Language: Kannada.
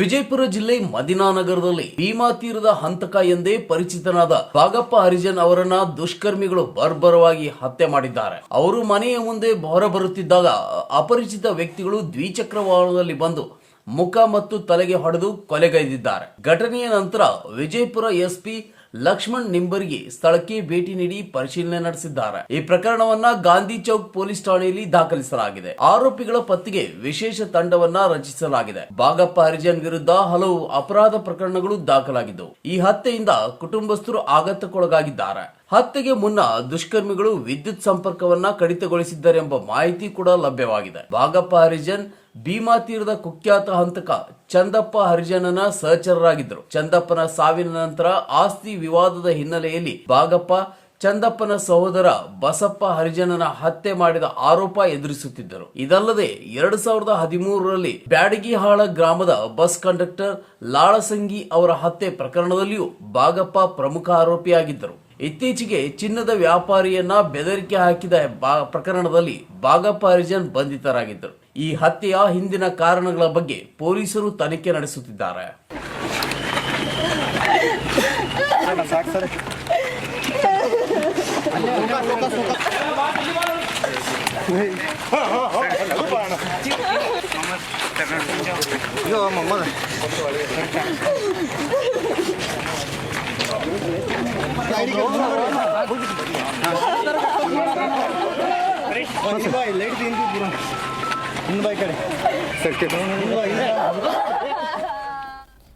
ವಿಜಯಪುರ ಜಿಲ್ಲೆ ಮದಿನಾನಗರದಲ್ಲಿ ಭೀಮಾ ತೀರದ ಹಂತಕ ಎಂದೇ ಪರಿಚಿತನಾದ ಭಾಗಪ್ಪ ಹರಿಜನ್ ಅವರನ್ನ ದುಷ್ಕರ್ಮಿಗಳು ಬರ್ಬರವಾಗಿ ಹತ್ಯೆ ಮಾಡಿದ್ದಾರೆ. ಅವರು ಮನೆಯ ಮುಂದೆ ಹೊರಬರುತ್ತಿದ್ದಾಗ ಅಪರಿಚಿತ ವ್ಯಕ್ತಿಗಳು ದ್ವಿಚಕ್ರ ವಾಹನದಲ್ಲಿ ಬಂದು ಮುಖ ಮತ್ತು ತಲೆಗೆ ಹೊಡೆದು ಕೊಲೆಗೈದಿದ್ದಾರೆ. ಘಟನೆಯ ನಂತರ ವಿಜಯಪುರ ಎಸ್ಪಿ ಲಕ್ಷ್ಮಣ್ ನಿಂಬರ್ಗಿ ಸ್ಥಳಕ್ಕೆ ಭೇಟಿ ನೀಡಿ ಪರಿಶೀಲನೆ ನಡೆಸಿದ್ದಾರೆ. ಈ ಪ್ರಕರಣವನ್ನ ಗಾಂಧಿ ಚೌಕ್ ಪೊಲೀಸ್ ಠಾಣೆಯಲ್ಲಿ ದಾಖಲಿಸಲಾಗಿದೆ. ಆರೋಪಿಗಳ ಪತ್ತೆಗೆ ವಿಶೇಷ ತಂಡವನ್ನ ರಚಿಸಲಾಗಿದೆ. ಬಾಗಪ್ಪ ಹರಿಜನ್ ವಿರುದ್ಧ ಹಲವು ಅಪರಾಧ ಪ್ರಕರಣಗಳು ದಾಖಲಾಗಿದ್ದವು. ಈ ಹತ್ಯೆಯಿಂದ ಕುಟುಂಬಸ್ಥರು ಆಘಾತಕ್ಕೊಳಗಾಗಿದ್ದಾರೆ. ಹತ್ಯೆಗೆ ಮುನ್ನ ದುಷ್ಕರ್ಮಿಗಳು ವಿದ್ಯುತ್ ಸಂಪರ್ಕವನ್ನ ಕಡಿತಗೊಳಿಸಿದ್ದಾರೆಂಬ ಮಾಹಿತಿ ಕೂಡ ಲಭ್ಯವಾಗಿದೆ. ಭಾಗಪ್ಪ ಹರಿಜನ್, ಭೀಮಾ ತೀರದ ಕುಖ್ಯಾತ ಹಂತಕ ಚಂದಪ್ಪ ಹರಿಜನನ ಸಹಚರರಾಗಿದ್ದರು. ಚಂದಪ್ಪನ ಸಾವಿನ ನಂತರ ಆಸ್ತಿ ವಿವಾದದ ಹಿನ್ನೆಲೆಯಲ್ಲಿ ಭಾಗಪ್ಪ, ಚಂದಪ್ಪನ ಸಹೋದರ ಬಸಪ್ಪ ಹರಿಜನನ ಹತ್ಯೆ ಮಾಡಿದ ಆರೋಪ ಎದುರಿಸುತ್ತಿದ್ದರು. ಇದಲ್ಲದೆ ಎರಡ್ ಸಾವಿರದ ಹದಿಮೂರರಲ್ಲಿ ಬ್ಯಾಡಗಿಹಾಳ ಗ್ರಾಮದ ಬಸ್ ಕಂಡಕ್ಟರ್ ಲಾಳಸಂಗಿ ಅವರ ಹತ್ಯೆ ಪ್ರಕರಣದಲ್ಲಿಯೂ ಭಾಗಪ್ಪ ಪ್ರಮುಖ ಆರೋಪಿಯಾಗಿದ್ದರು. ಇತ್ತೀಚೆಗೆ ಚಿನ್ನದ ವ್ಯಾಪಾರಿಯನ್ನ ಬೆದರಿಕೆ ಹಾಕಿದ ಪ್ರಕರಣದಲ್ಲಿ ಬಾಗಪಾರಿಜನ್ ಬಂಧಿತರಾಗಿದ್ದರು. ಈ ಹತ್ಯೆಯ ಹಿಂದಿನ ಕಾರಣಗಳ ಬಗ್ಗೆ ಪೊಲೀಸರು ತನಿಖೆ ನಡೆಸುತ್ತಿದ್ದಾರೆ. Yo, mamá. ಹಿಂದ್ ಬಾಯ್ ಕಡೆ ಸರ್